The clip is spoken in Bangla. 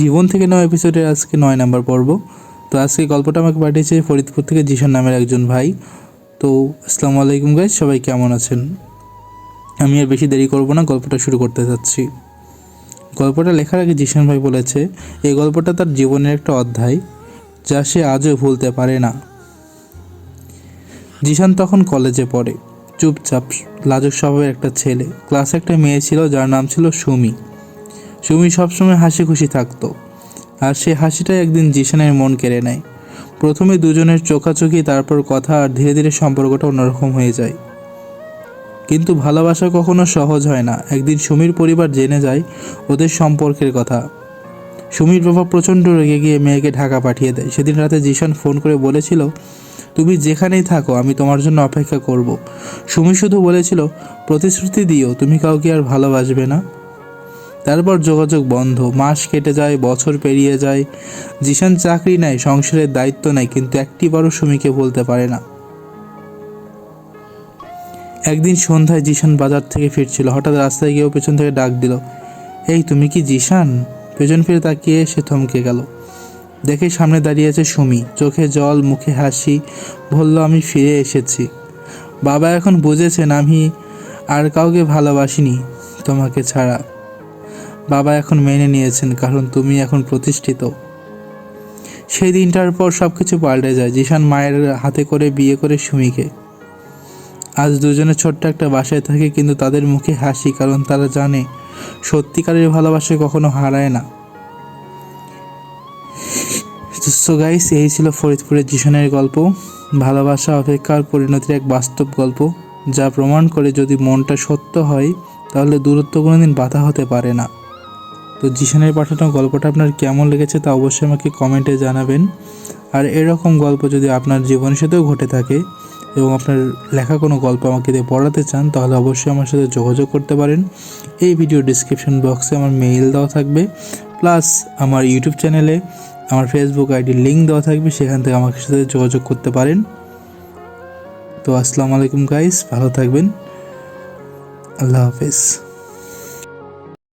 জীবন থেকে নয় এপিসোডের আজকে নয় নাম্বার পর্ব। তো আজকে গল্পটা আমাকে পাঠিয়েছে ফরিদপুর থেকে জিশান নামের একজন ভাই। তো আসসালামু আলাইকুম গাইজ সবাই কেমন আছেন? আমি আর বেশি দেরি করব না, গল্পটা শুরু করতে যাচ্ছি। গল্পটা লেখার আগে জিশান ভাই বলেছে, এই গল্পটা তার জীবনের একটা অধ্যায়, যা সে আজও ভুলতে পারে না। জিশান তখন কলেজে পড়ে। চুপচাপ, লাজক স্বভাবের একটা ছেলে। ক্লাসে একটা মেয়ে ছিল, যার নাম ছিল সুমি। সুমি সবসময় হাসি খুশি থাকতো। আর সে হাসিটাই একদিন জিশানের মন কেড়ে নেয়। প্রথমে দুজনের চোখাচোখি, তারপর কথা, আর ধীরে ধীরে সম্পর্কটা অন্যরকম হয়ে যায়। কিন্তু ভালোবাসা কখনো সহজ হয় না। একদিন সুমির পরিবার জেনে যায় ওদের সম্পর্কের কথা। সুমির বাবা প্রচণ্ড রেগে গিয়ে মেয়েকে ঢাকা পাঠিয়ে দেয়। সেদিন রাতে জিশান ফোন করে বলেছিল, তুমি যেখানেই থাকো, আমি তোমার জন্য অপেক্ষা করব। সুমি শুধু বলেছিল, প্রতিশ্রুতি দিও, তুমি কাউকে আর ভালোবাসবে না। তারপর যোগাযোগ বন্ধ। মাস কেটে যায়, বছর পেরিয়ে যায়। জিশান চাকরি নেয়, সংসারের দায়িত্ব নেয়, কিন্তু একটিবারও সুমিকে বলতে পারে না। একদিন সন্ধ্যায় জিশান বাজার থেকে ফিরছিল। হঠাৎ রাস্তায় গিয়েও পেছন থেকে ডাক দিল, এই, তুমি কি জিশান? পেছন ফিরে তাকিয়ে সে থমকে গেল। দেখে সামনে দাঁড়িয়ে আছে সুমি। চোখে জল, মুখে হাসি, বলল, আমি ফিরে এসেছি। বাবা এখন বুঝেছেন, আমি আর কাউকে ভালোবাসিনি তোমাকে ছাড়া। বাবা এখন মেনে নিয়েছেন, কারণ তুমি এখন প্রতিষ্ঠিত। সেই দিনটার পর সব কিছু পাল্টে যায়। জিশান মায়ের হাতে করে বিয়ে করে সুমিকে। আজ দুজনে ছোট্ট একটা বাসায় থাকে, কিন্তু তাদের মুখে হাসি, কারণ তারা জানে সত্যিকারের ভালোবাসা কখনো হারায় না। সো গাইস এই ছিল ফরিদপুরের জিশানের গল্প। ভালোবাসা অপেক্ষার পরিণতির এক বাস্তব গল্প, যা প্রমাণ করে যদি মনটা সত্য হয়, তাহলে দূরত্ব কোনোদিন বাধা হতে পারে না। তো জিশানের পাঠানো গল্পটা আপনার কেমন লেগেছে তা অবশ্যই আমাকে কমেন্টে জানাবেন। আর এরকম গল্প যদি আপনার জীবনের সাথেও ঘটে থাকে এবং আপনার লেখা কোনো গল্প আমাকে দিয়ে পড়াতে চান, তাহলে অবশ্যই আমার সাথে যোগাযোগ করতে পারেন। এই ভিডিও ডিসক্রিপশন বক্সে আমার মেইল দেওয়া থাকবে। প্লাস আমার ইউটিউব চ্যানেলে আমার ফেসবুক আইডির লিঙ্ক দেওয়া থাকবে, সেখান থেকে আমার সাথে যোগাযোগ করতে পারেন। তো আসসালামু আলাইকুম গাইস ভালো থাকবেন। আল্লাহ হাফেজ।